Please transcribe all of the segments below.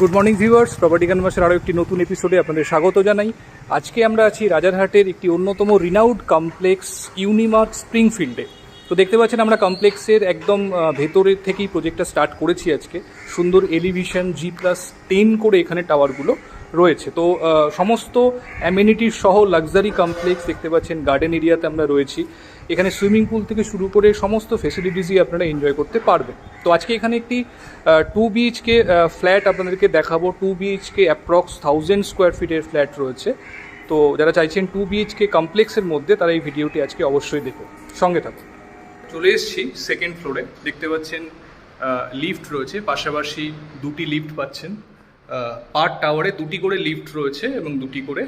Good morning viewers property ক্যানভাসের আরও একটি নতুন এপিসোডে আপনাদের স্বাগত জানাই। আজকে আমরা আছি রাজারহাটের একটি অন্যতম রিনাউড কমপ্লেক্স ইউনিমার্ক স্প্রিংফিল্ডে তো দেখতে পাচ্ছেন আমরা কমপ্লেক্সের একদম ভেতরের থেকেই প্রজেক্টটা স্টার্ট করেছি আজকে। সুন্দর এলিভিশন জি প্লাস টেন করে এখানে টাওয়ারগুলো রয়েছে। তো সমস্ত অ্যামিনিটির সহ লাক্সারি কমপ্লেক্স দেখতে পাচ্ছেন গার্ডেন এরিয়াতে আমরা রয়েছি। এখানে সুইমিং পুল থেকে শুরু করে সমস্ত ফেসিলিটিসই আপনারা এনজয় করতে পারবেন। তো, আজকে এখানে একটি টু বিএইচকে ফ্ল্যাট আপনাদেরকে দেখাবো। Two BHK approx thousand square ফিটের ফ্ল্যাট রয়েছে। তো, যারা চাইছেন টু বিএইচকে কমপ্লেক্সের মধ্যে, তারা এই ভিডিওটি আজকে অবশ্যই দেখুন। সঙ্গে থাকুন। চলে এসেছি সেকেন্ড ফ্লোরে দেখতে পাচ্ছেন লিফট রয়েছে। পাশাপাশি দুটি লিফট পাচ্ছেন। পার টাওয়ারে দুটি করে লিফট রয়েছে এবং দুটি করে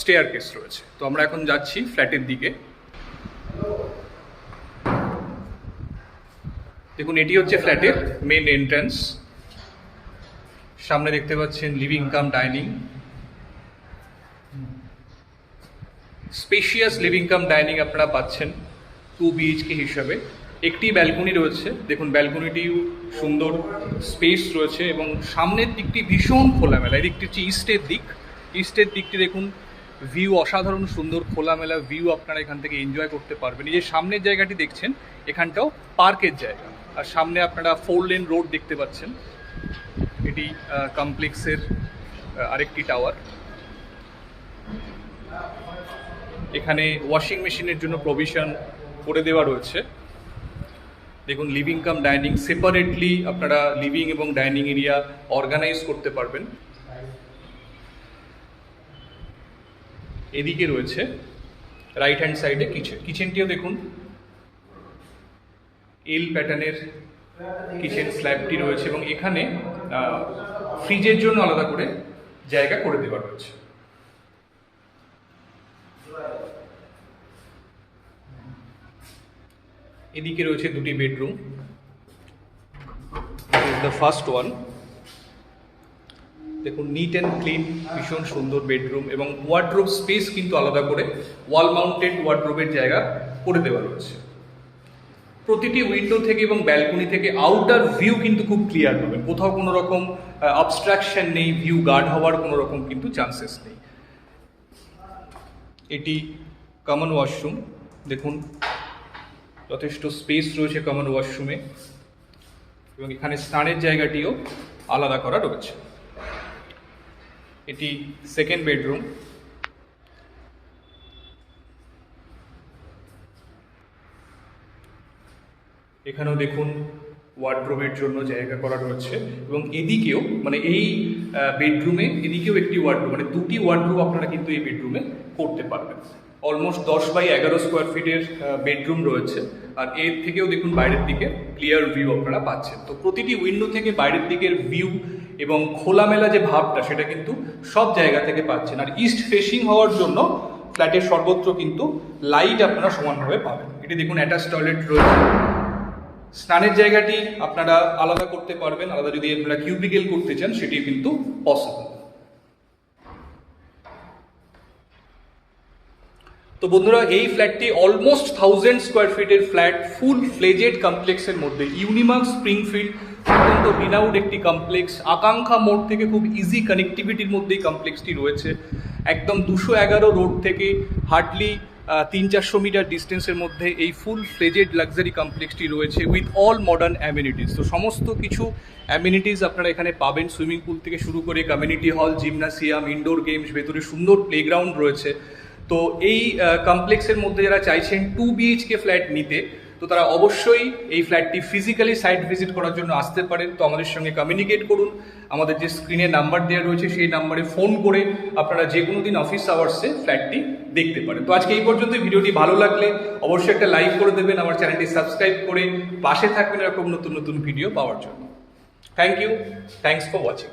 স্টেয়ার কেস রয়েছে। তো আমরা এখন যাচ্ছি ফ্ল্যাটের দিকে। দেখুন, এটি হচ্ছে ফ্ল্যাটের মেন এন্ট্রান্স সামনে দেখতে পাচ্ছেন living come dining spacious living come dining আপনারা পাচ্ছেন টু বিএইচকে হিসাবে। একটি ব্যালকনি রয়েছে। দেখুন ব্যালকনিটিও সুন্দর স্পেস রয়েছে এবং সামনের দিকটি ভীষণ খোলামেলা। এই দিকটি হচ্ছে ইস্টের দিক। ইস্টের দিকটি দেখুন ভিউ অসাধারণ সুন্দর খোলামেলা ভিউ আপনারা এখান থেকে এনজয় করতে পারবেন। এই যে সামনের জায়গাটি দেখছেন, এখানটাও পার্কের জায়গা। আর সামনে আপনারা ফোর লেন রোড দেখতে পাচ্ছেন। এটি কমপ্লেক্সের আরেকটি টাওয়ার এখানে ওয়াশিং মেশিনের জন্য প্রভিশন করে দেওয়া রয়েছে। দেখুন লিভিং কাম ডাইনিং সেপারেটলি আপনারা লিভিং এবং ডাইনিং এরিয়া অর্গানাইজ করতে পারবেন। এদিকে রয়েছে রাইট হ্যান্ড সাইডে কিচেন কিচেনটিও দেখুন এল প্যাটার্নের কিচেন স্ল্যাবটি রয়েছে এবং এখানে ফ্রিজের জন্য আলাদা করে জায়গা করে দেওয়া রয়েছে। এদিকে রয়েছে দুটি বেডরুম। দ্য ফার্স্ট ওয়ান দেখুন নিট অ্যান্ড ক্লিন ভীষণ সুন্দর বেডরুম এবং ওয়ার্ড্রোব স্পেস কিন্তু আলাদা করে ওয়াল মাউন্টেড ওয়ার্ড্রোবের জায়গা করে দেওয়া রয়েছে। প্রতিটি উইন্ডো থেকে এবং ব্যালকনি থেকে আউটার ভিউ কিন্তু খুব ক্লিয়ার পাবেন কোথাও কোনো রকম আবস্ট্রাকশন নেই ভিউ গার্ড হওয়ার কোনো রকম কিন্তু চান্সেস নেই। এটি কমন ওয়াশরুম দেখুন যথেষ্ট স্পেস রয়েছে কমন ওয়াশরুমে এবং এখানে স্নানের জায়গাটিও আলাদা করা রয়েছে। এটি সেকেন্ড বেডরুম এখানেও দেখুন ওয়ার্ড্রোবের জন্য জায়গা করা রয়েছে এবং এদিকেও মানে এই বেডরুমে এদিকেও একটি ওয়ার্ড্রোব মানে দুটি ওয়ার্ড্রোব আপনারা কিন্তু এই বেডরুমে করতে পারবেন। অলমোস্ট দশ বাই এগারো স্কোয়ার ফিটের বেডরুম রয়েছে। আর এর থেকেও দেখুন বাইরের দিকে ক্লিয়ার ভিউ আপনারা পাচ্ছেন। তো প্রতিটি উইন্ডো থেকে বাইরের দিকের ভিউ এবং খোলামেলা যে ভাবটা, সেটা কিন্তু সব জায়গা থেকে পাচ্ছেন। আর ইস্ট ফেসিং হওয়ার জন্য ফ্ল্যাটের সর্বত্র কিন্তু লাইট আপনারা সমানভাবে পাবেন। এটি দেখুন অ্যাটাচ টয়লেট রয়েছে। স্নানের জায়গাটি আপনারা আলাদা করতে পারবেন। আলাদা যদি আপনারা কিউবিকেল করতে চান সেটি কিন্তু পসিবল তো বন্ধুরা, এই ফ্ল্যাটটি অলমোস্ট থাউজেন্ড স্কোয়ার ফিটের ফ্ল্যাট ফুল ফ্লেজেড কমপ্লেক্সের মধ্যে। ইউনিমার্ক স্প্রিংফিল্ড অত্যন্ত রিনাউড একটি কমপ্লেক্স আকাঙ্ক্ষা মোড় থেকে খুব ইজি কানেক্টিভিটির মধ্যেই কমপ্লেক্সটি রয়েছে। একদম দুশো এগারো রোড থেকে হার্ডলি তিন চারশো মিটার ডিস্টেন্সের মধ্যে এই ফুল ফ্লেজেড লাক্সারি কমপ্লেক্সটি রয়েছে উইথ অল মডার্ন অ্যামিনিটিস তো সমস্ত কিছু অ্যামিনিটিস আপনারা এখানে পাবেন। সুইমিং পুল থেকে শুরু করে community hall gymnasium indoor games ভেতরে সুন্দর প্লেগ্রাউন্ড রয়েছে। তো এই কমপ্লেক্সের মধ্যে যারা চাইছেন টু বিএইচকে ফ্ল্যাট নিতে, তো তারা অবশ্যই এই ফ্ল্যাটটি ফিজিক্যালি সাইট ভিজিট করার জন্য আসতে পারেন। তো আমাদের সঙ্গে কমিউনিকেট করুন। আমাদের যে স্ক্রিনে নাম্বার দেওয়া রয়েছে, সেই নাম্বারে ফোন করে আপনারা যে কোনো দিন অফিস আওয়ার্সে ফ্ল্যাটটি দেখতে পারেন। তো আজকে এই পর্যন্ত ভিডিওটি ভালো লাগলে অবশ্যই একটা লাইক করে দেবেন, আমার চ্যানেলটি সাবস্ক্রাইব করে পাশে থাকবেন এরকম নতুন নতুন ভিডিও পাওয়ার জন্য। Thank you thanks for watching